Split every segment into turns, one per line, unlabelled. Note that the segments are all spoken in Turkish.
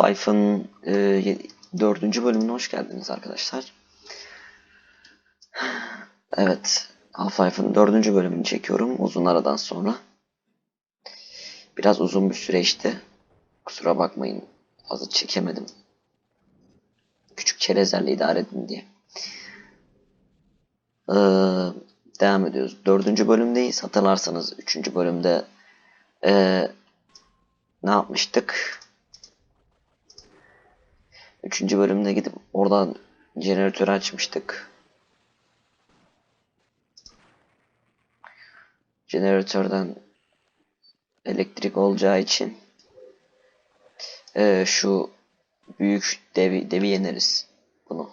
Half-Life'ın e, dördüncü bölümüne hoş geldiniz arkadaşlar. Evet, Half-Life'ın dördüncü bölümünü çekiyorum uzun aradan sonra. Biraz uzun bir süreçti. Kusura bakmayın, fazla çekemedim. Küçük çerezlerle idare edin diye. Ee, devam ediyoruz. Dördüncü bölümdeyiz. Hatırlarsanız üçüncü bölümde ee, ne yapmıştık? Üçüncü bölümde gidip oradan jeneratörü açmıştık. Jeneratörden elektrik olacağı için eee, şu büyük devi, devi yeneriz bunu.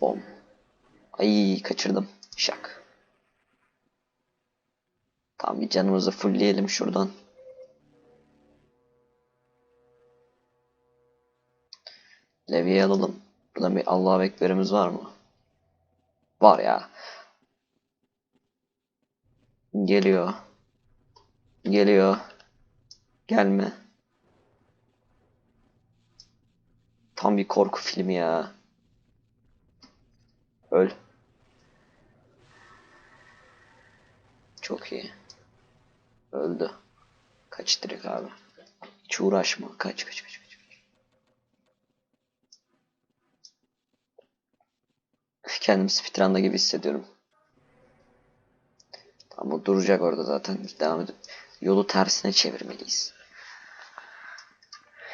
Bom. Ay kaçırdım. Şak. Tamam bir canımızı fullleyelim şuradan. Levi'yi alalım. Burada bir Allahu Ekber'imiz var mı? Var ya. Geliyor. Geliyor. Gelme. Tam bir korku filmi ya. Öl. Çok iyi. Öldü. Kaç direkt abi. Hiç uğraşma. Kaç kaç kaç Kendimi speedrun'da gibi hissediyorum. Tamam duracak orada zaten. Devam edip yolu tersine çevirmeliyiz.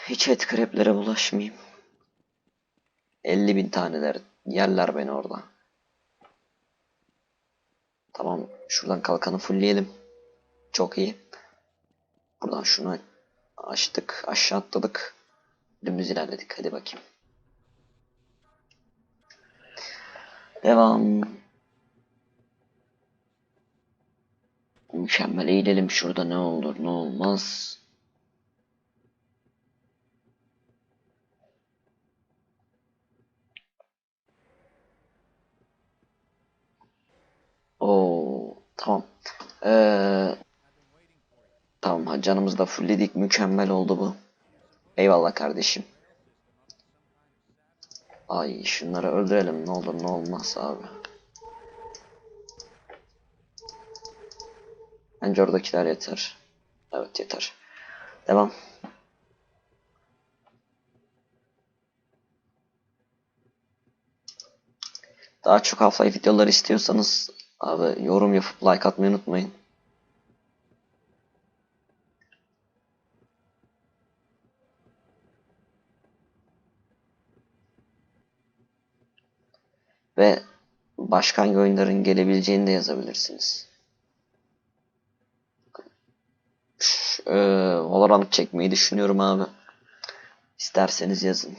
Hiç et kreplere bulaşmayayım. 50 bin taneler yerler beni orada. Tamam şuradan kalkanı fullleyelim. Çok iyi. Buradan şunu açtık. Aşağı atladık. Dümdüz ilerledik. Hadi bakayım. Devam. Mükemmel eğilelim şurada ne olur ne olmaz. Oo tamam. Ee, tamam canımızı da fullledik. Mükemmel oldu bu. Eyvallah kardeşim. Ay şunları öldürelim ne olur ne olmaz abi. Bence oradakiler yeter. Evet yeter. Devam. Daha çok Half-Life videoları istiyorsanız abi yorum yapıp like atmayı unutmayın. Ve başka hangi oyunların gelebileceğini de yazabilirsiniz. Eee, Valorant çekmeyi düşünüyorum abi. İsterseniz yazın.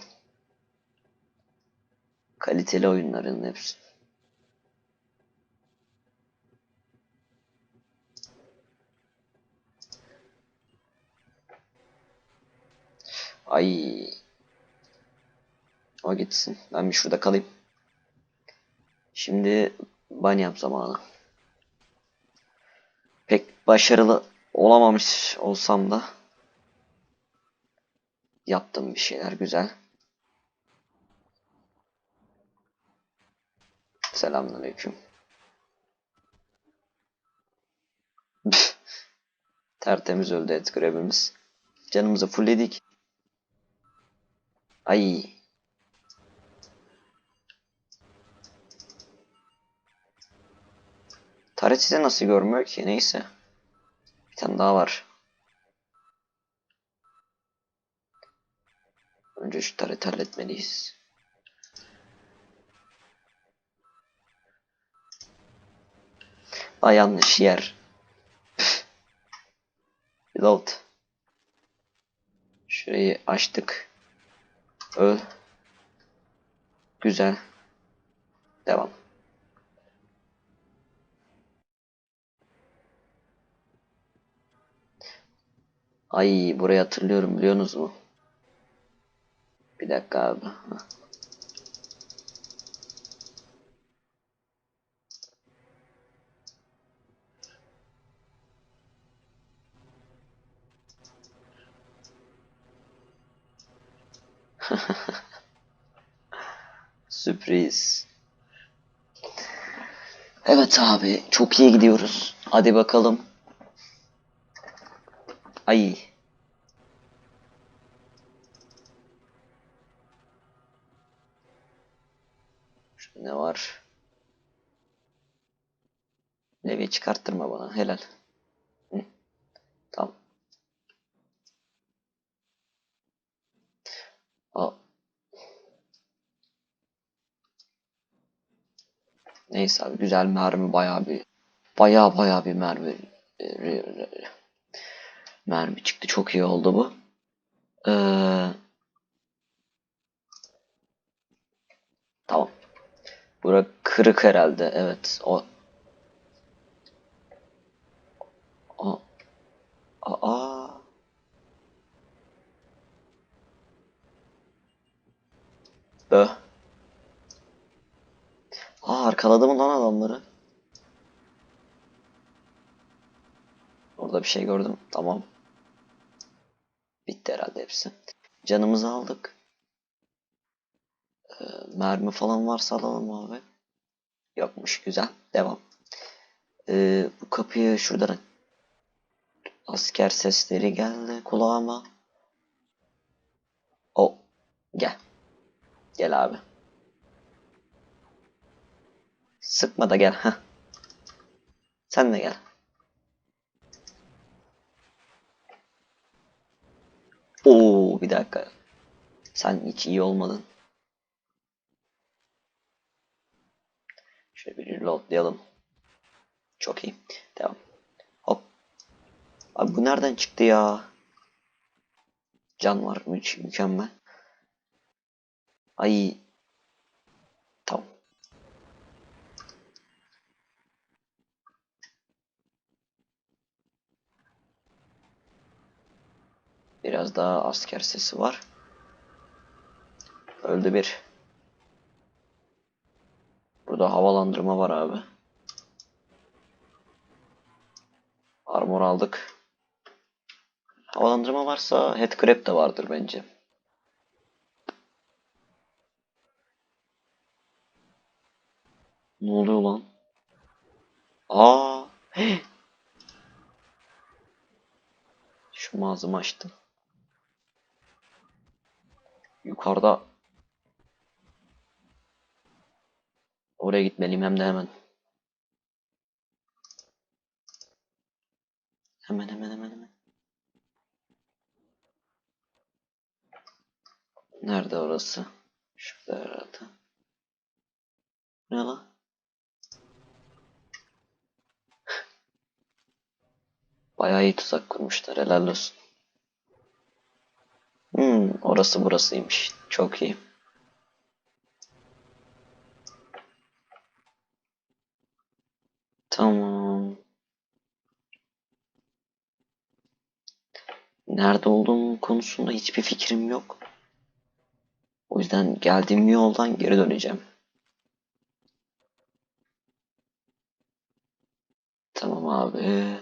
Kaliteli oyunların hepsi. Ay. O gitsin. Ben bir şurada kalayım. Şimdi banyap zamanı. Pek başarılı olamamış olsam da yaptım bir şeyler güzel. Selamünaleyküm. Tertemiz öldü et grabimiz. Canımızı fullledik. Ay. Taret nasıl görmüyor ki? Neyse. Bir tane daha var. Önce şu tareti halletmeliyiz. Ay yanlış yer. Reload. Şurayı açtık. Öl. Güzel. Devam. Ay burayı hatırlıyorum biliyorsunuz mu? Bir dakika abi. Sürpriz. Evet abi çok iyi gidiyoruz. Hadi bakalım. Ay. Şurada ne var? Levi çıkarttırma bana helal. Hı. Tamam. Aa. Neyse abi güzel mermi bayağı bir bayağı bayağı bir mermi mermi çıktı çok iyi oldu bu. Ee, tamam. Bura kırık herhalde evet o. O. Aa. Bö. Aa arkaladım lan adamları. Bir şey gördüm. Tamam. Bitti herhalde hepsi. Canımızı aldık. Ee, mermi falan varsa alalım abi. Yokmuş. Güzel. Devam. Ee, bu kapıyı şuradan asker sesleri geldi kulağıma. O. Gel. Gel abi. Sıkma da gel. Heh. Sen de gel. Oo bir dakika. Sen hiç iyi olmadın. Şöyle bir reloadlayalım. Çok iyi. Devam. Hop. Abi bu nereden çıktı ya? Can var. Mü mükemmel. Ay. Tamam. Biraz daha asker sesi var. Öldü bir. Burada havalandırma var abi. Armor aldık. Havalandırma varsa headcrab de vardır bence. Ne oluyor lan? Aa! Şu mağazamı açtım. Yukarıda Oraya gitmeliyim hem de hemen. Hemen hemen hemen hemen. Nerede orası? Şurada herhalde. Ne lan? Bayağı iyi tuzak kurmuşlar. Helal olsun. Hmm, orası burasıymış. Çok iyi. Tamam. Nerede olduğum konusunda hiçbir fikrim yok. O yüzden geldiğim yoldan geri döneceğim. Tamam abi.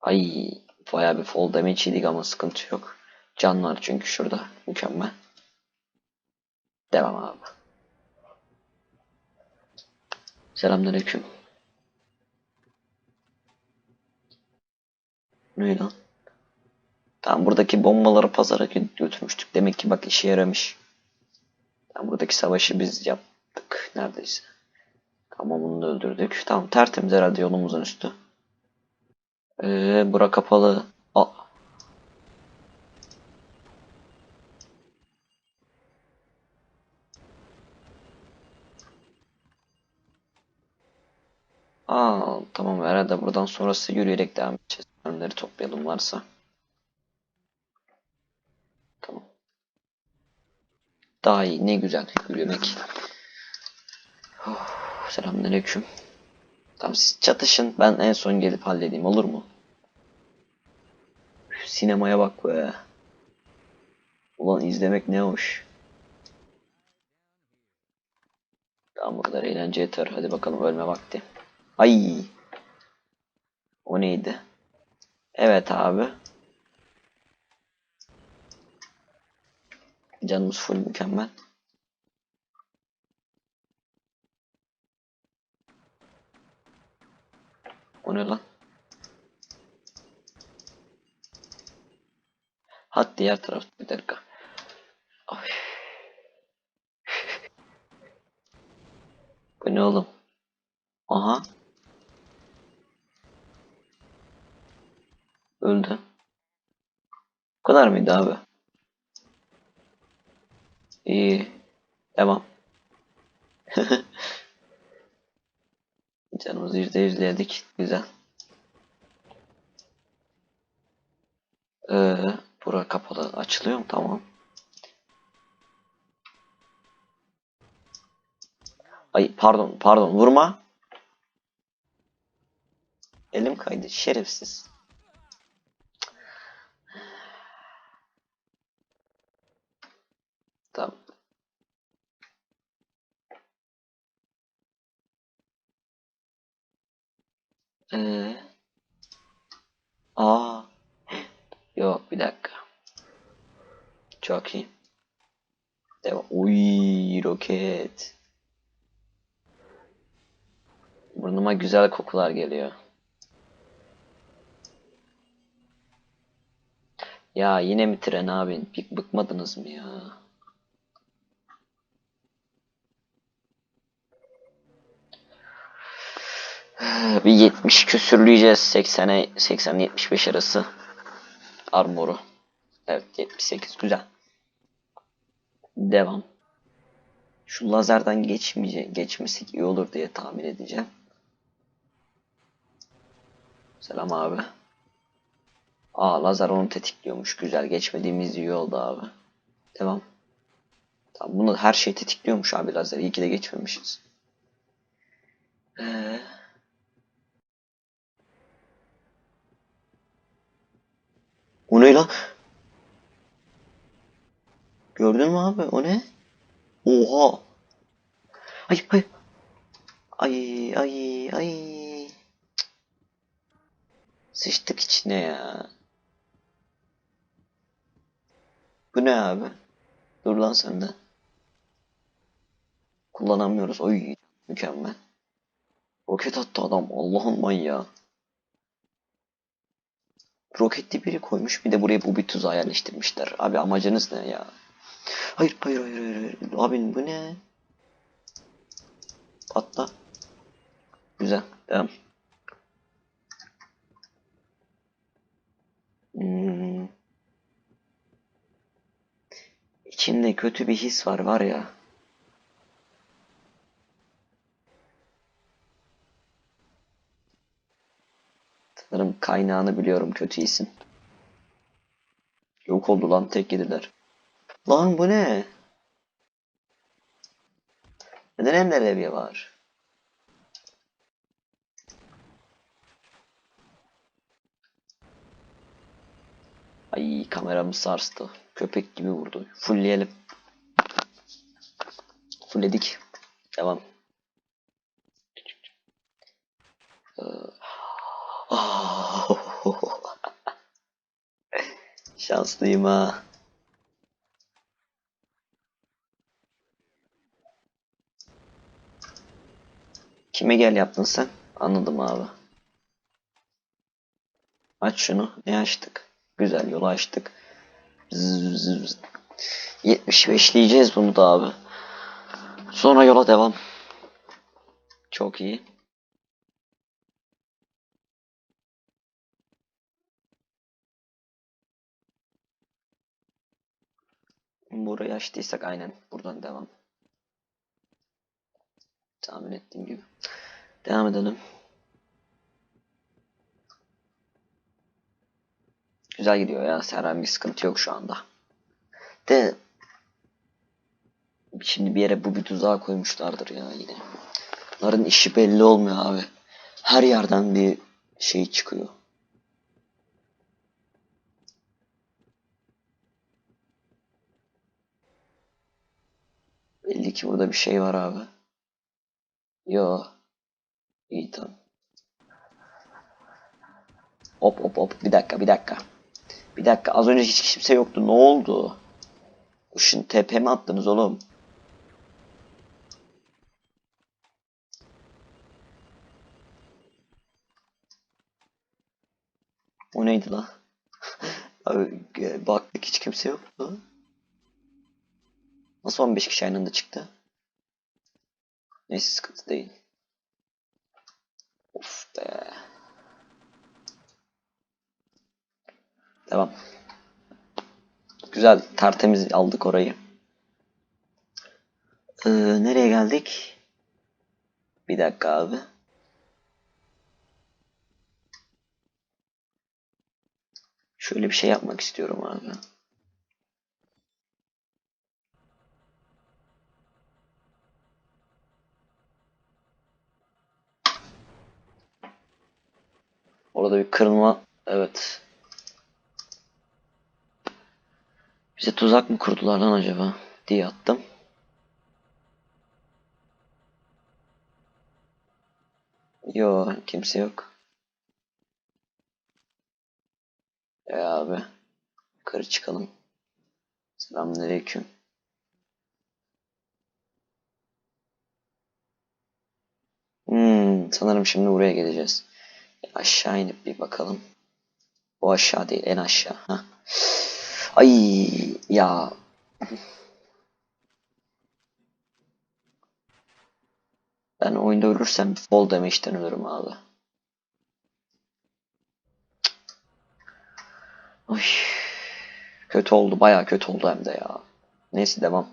Ay bayağı bir fall damage ama sıkıntı yok. Can var çünkü şurada. Mükemmel. Devam abi. Selamünaleyküm. Ne lan? Tamam buradaki bombaları pazara gö- götürmüştük. Demek ki bak işe yaramış. Tamam buradaki savaşı biz yaptık neredeyse. Tamam bunu da öldürdük. Tamam tertemiz herhalde yolumuzun üstü. Ee, bura kapalı. Aa. Aa, tamam herhalde buradan sonrası yürüyerek devam edeceğiz. Önleri toplayalım varsa. Tamam. Daha iyi ne güzel yürümek. Oh, selamünaleyküm. Tamam siz çatışın ben en son gelip halledeyim olur mu? Sinemaya bak be. Ulan izlemek ne hoş. Tamam burada eğlence yeter. Hadi bakalım ölme vakti. Ay. O neydi? Evet abi. Canımız full mükemmel. O ne lan? Hat diğer tarafta bir dakika. Ay. Bu ne oğlum? Aha. Öldü. Bu kadar mıydı abi? İyi. Devam. Canımızı yüzde yüzledik. Güzel. Ee, bura kapalı. Açılıyor mu? Tamam. Ay pardon pardon vurma. Elim kaydı şerefsiz. Tamam. Ee, aa. Yok bir dakika. Çok iyi. Devam. Uy roket. Burnuma güzel kokular geliyor. Ya yine mi tren abi? Bıkmadınız mı ya? Bir 70 küsürleyeceğiz 80'e 80-75 arası armoru. Evet 78 güzel. Devam. Şu lazerden geçmeyecek, geçmesek iyi olur diye tahmin edeceğim. Selam abi. Aa lazer onu tetikliyormuş. Güzel geçmediğimiz iyi oldu abi. Devam. Tamam bunu her şey tetikliyormuş abi lazer. İyi ki de geçmemişiz. Ee, o ne lan? Gördün mü abi? O ne? Oha! Ay ay. Ay ay ay. Sıçtık içine ya. Bu ne abi? Dur lan sen de. Kullanamıyoruz. Oy mükemmel. Roket attı adam. Allah'ın manyağı. Roketli biri koymuş. Bir de buraya bu bir tuzağı yerleştirmişler. Abi amacınız ne ya? Hayır hayır hayır hayır. hayır. Abi bu ne? Patla. Güzel. Devam. Hmm. İçimde kötü bir his var var ya. Sanırım kaynağını biliyorum kötü hisin. Yok oldu lan tek yediler. Lan bu ne? Neden Ender levye var? Ay kameramı sarstı. Köpek gibi vurdu. Fullleyelim. Fullledik. Devam. Ee, Şanslıyım ha. Kime gel yaptın sen? Anladım abi. Aç şunu. Ne açtık? Güzel yolu açtık. Zzz, zzz. 75'leyeceğiz bunu da abi. Sonra yola devam. Çok iyi. Burayı açtıysak aynen buradan devam. Tahmin ettiğim gibi. Devam edelim. Güzel gidiyor ya. Herhangi bir sıkıntı yok şu anda. De şimdi bir yere bu bir tuzağa koymuşlardır ya yine. Bunların işi belli olmuyor abi. Her yerden bir şey çıkıyor. Belli ki burada bir şey var abi. Yo. İyi tamam. Hop hop hop. Bir dakika bir dakika. Bir dakika az önce hiç kimse yoktu. Ne oldu? Kuşun tepe mi attınız oğlum? O neydi la? Abi e, baktık hiç kimse yoktu. Nasıl 15 kişi aynı anda çıktı? Neyse sıkıntı değil. Of be. Devam. Güzel, tertemiz aldık orayı. Ee, nereye geldik? Bir dakika abi. Şöyle bir şey yapmak istiyorum abi. Orada bir kırılma, evet. Bize tuzak mı kurdular lan acaba diye attım. Yo kimse yok. E abi. Yukarı çıkalım. Selamünaleyküm. Hmm, sanırım şimdi buraya geleceğiz. Aşağı inip bir bakalım. O aşağı değil, en aşağı. Hah. Ay ya. Ben oyunda ölürsem fall damage'den ölürüm abi. Ay. Kötü oldu, bayağı kötü oldu hem de ya. Neyse devam.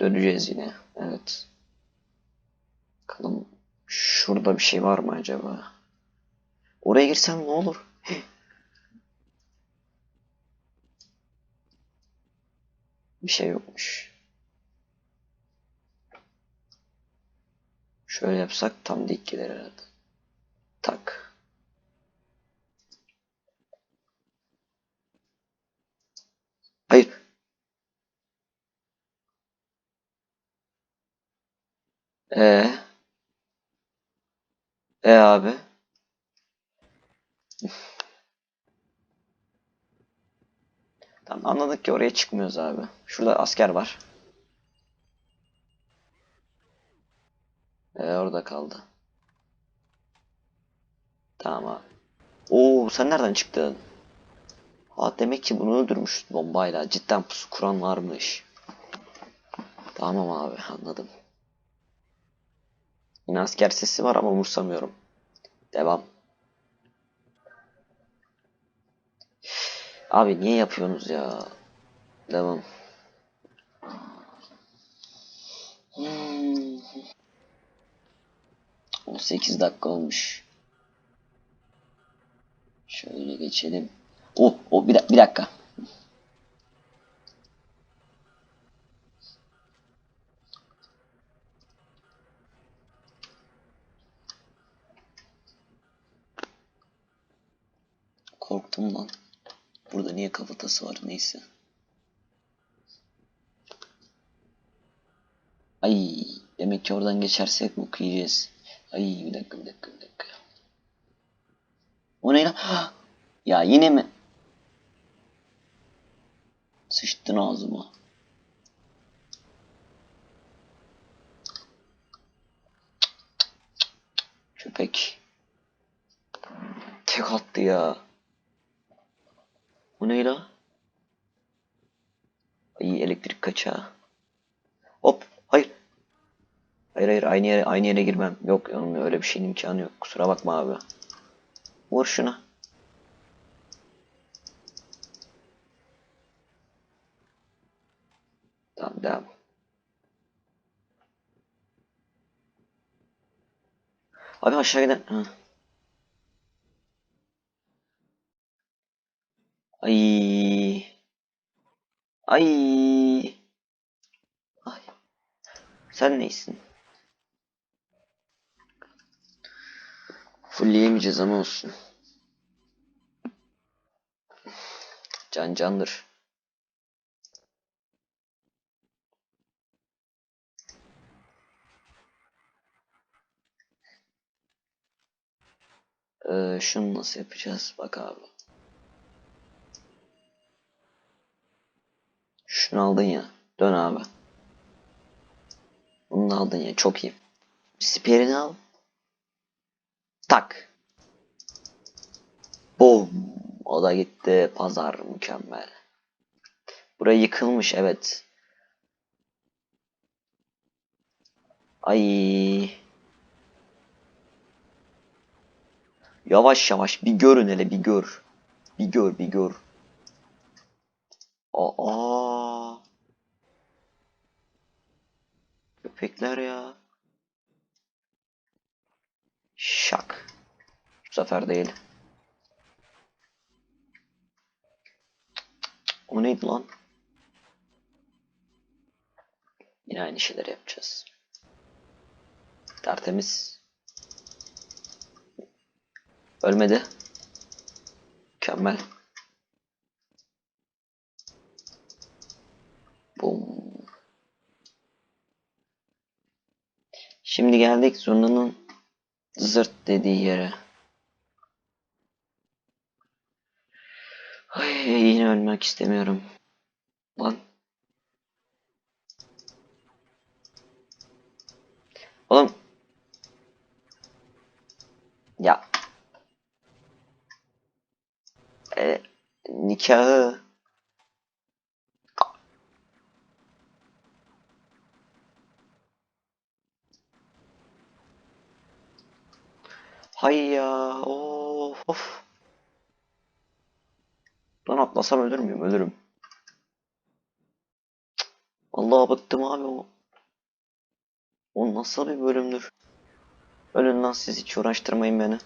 Döneceğiz yine. Evet. Bakalım şurada bir şey var mı acaba? Oraya girsem ne olur? Bir şey yokmuş. Şöyle yapsak tam dik gelir herhalde. Tak. Hayır. Ee. E abi. Tamam anladık ki oraya çıkmıyoruz abi. Şurada asker var. Ee, orada kaldı. Tamam abi. Oo sen nereden çıktın? Ha demek ki bunu öldürmüş bombayla. Cidden pusu kuran varmış. Tamam abi anladım. Yine asker sesi var ama umursamıyorum. Devam. Abi niye yapıyorsunuz ya? Devam. Hmm. 18 dakika olmuş. Şöyle geçelim. Oh, oh bir, bir dakika. Korktum lan. Burada niye kafatası var neyse. Ay demek ki oradan geçersek bok yiyeceğiz. Ay bir dakika bir dakika bir dakika. O ne lan? Ya yine mi? Sıçtın ağzıma. Köpek. Tek attı ya. Bu ne la? Ay elektrik kaçağı. Hop hayır. Hayır hayır aynı yere aynı yere girmem. Yok oğlum öyle bir şeyin imkanı yok. Kusura bakma abi. Vur şuna. Tamam devam. Abi aşağı giden. Ha. Ay. Ay. Ay. Sen neysin? Fullleyemeyeceğiz ama olsun. Can candır. Ee, şunu nasıl yapacağız? Bak abi. Şunu aldın ya. Dön abi. Bunu da aldın ya. Çok iyi. Siperini al. Tak. Boom. O da gitti. Pazar mükemmel. Buraya yıkılmış evet. Ay. Yavaş yavaş bir görün hele bir gör. Bir gör bir gör. Aa. Köpekler ya. Şak. Bu sefer değil. O neydi lan? Yine aynı şeyleri yapacağız. Tertemiz. Ölmedi. Mükemmel. Bum. Şimdi geldik zurnanın zırt dediği yere. Ay yine ölmek istemiyorum. Lan. Oğlum. Ya. E, nikahı. Hay ya. Of of. Lan atlasam ölür müyüm? Ölürüm. Vallahi bıktım abi o. O nasıl bir bölümdür? Ölün lan siz hiç uğraştırmayın beni.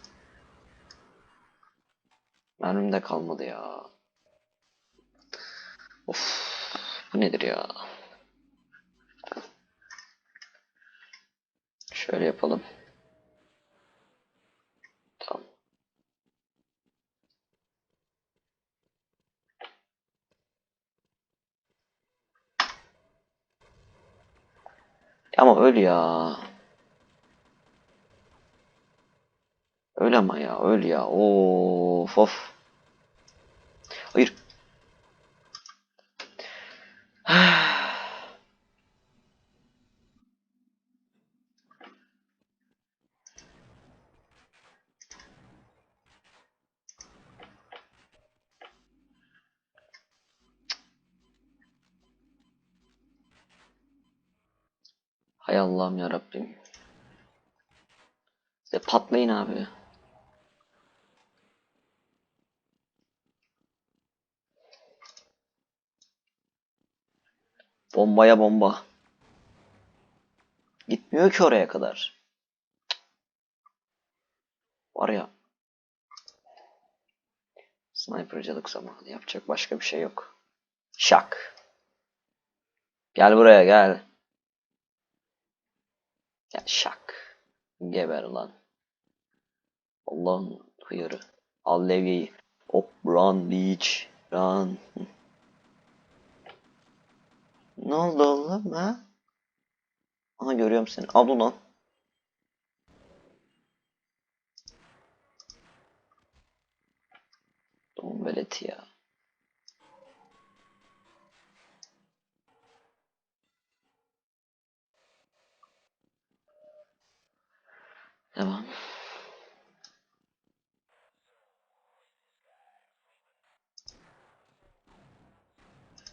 Mermim de kalmadı ya. Of. Bu nedir ya? Şöyle yapalım. Tamam. Ama öl ya. Öl ama ya, öl ya. Of of. Hayır. Hay Allah'ım ya Rabbim. Size patlayın abi. Bombaya bomba. Gitmiyor ki oraya kadar. Var ya. Sniper'cılık zamanı. Yapacak başka bir şey yok. Şak. Gel buraya gel. Ya şak. Geber lan. Allah'ın hıyarı. Al levyeyi. Hop run beach. Run. Ne oldu oğlum ha? Aha görüyorum seni. Al ulan. Doğum veleti ya. Devam.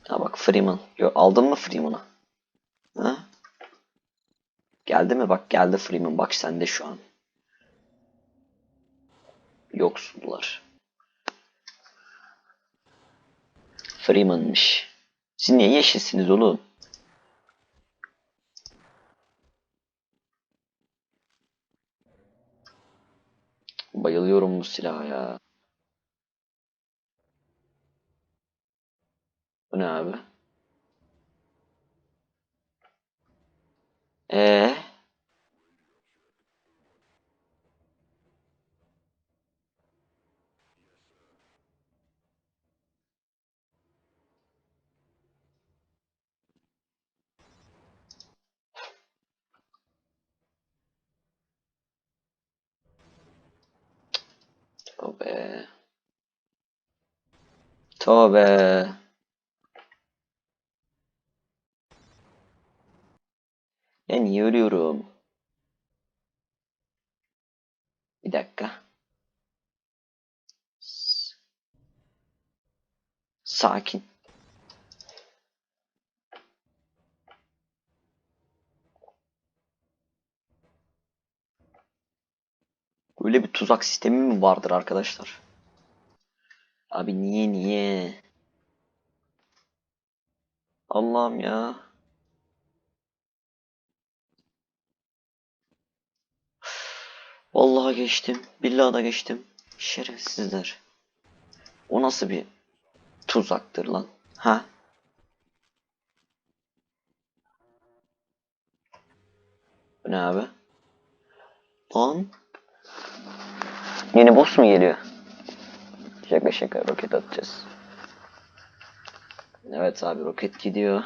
Ha bak Freeman. Yo, aldın mı Freeman'ı? Ha? Geldi mi? Bak geldi Freeman. Bak sende şu an. Yoksullar. Freeman'mış. Siz niye yeşilsiniz oğlum? Bayılıyorum bu silaha ya. Bu ne abi? Ee? Tövbe. Ya niye ölüyorum? Bir dakika. Sakin. Böyle bir tuzak sistemi mi vardır arkadaşlar? Abi niye niye? Allah'ım ya. Vallahi geçtim. Billahi da geçtim. Şerefsizler. O nasıl bir tuzaktır lan? Ha? Bu ne abi? Lan. Yeni boss mu geliyor? Şaka şaka roket atacağız. Evet abi roket gidiyor.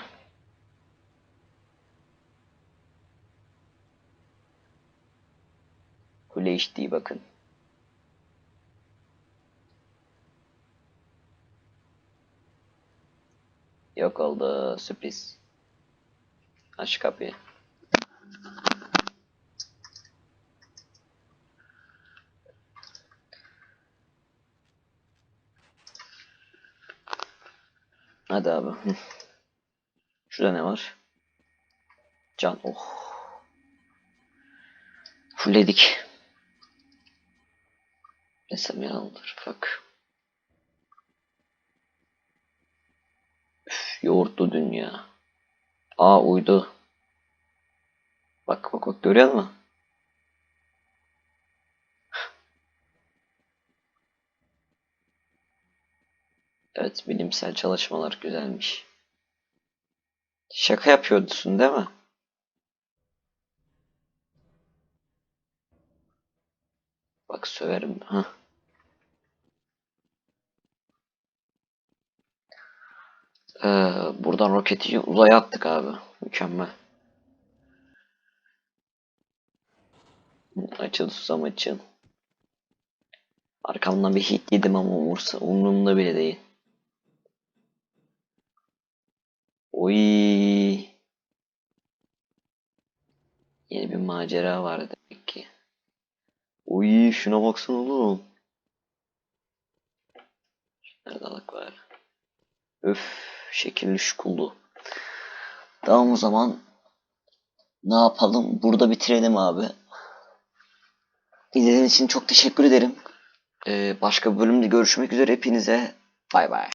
Kule HD bakın. Yok oldu sürpriz. Aç kapıyı. Hadi abi. Şurada ne var? Can. Oh. Fulledik. Desem yalandır. Bak. Üf, yoğurtlu dünya. Aa uydu. Bak bak bak görüyor musun? Evet bilimsel çalışmalar güzelmiş. Şaka yapıyorsun değil mi? Bak söverim. Ha. Ee, buradan roketi uzaya attık abi. Mükemmel. Açıl susam açıl. Arkamdan bir hit yedim ama umursa, umurumda bile değil. Oy. Yeni bir macera var demek ki. Oy şuna baksana oğlum. Nerede alık var? Öf şekilli şukuldu. Tamam o zaman ne yapalım? Burada bitirelim abi. İzlediğiniz için çok teşekkür ederim. Ee, başka bir bölümde görüşmek üzere hepinize. Bay bay.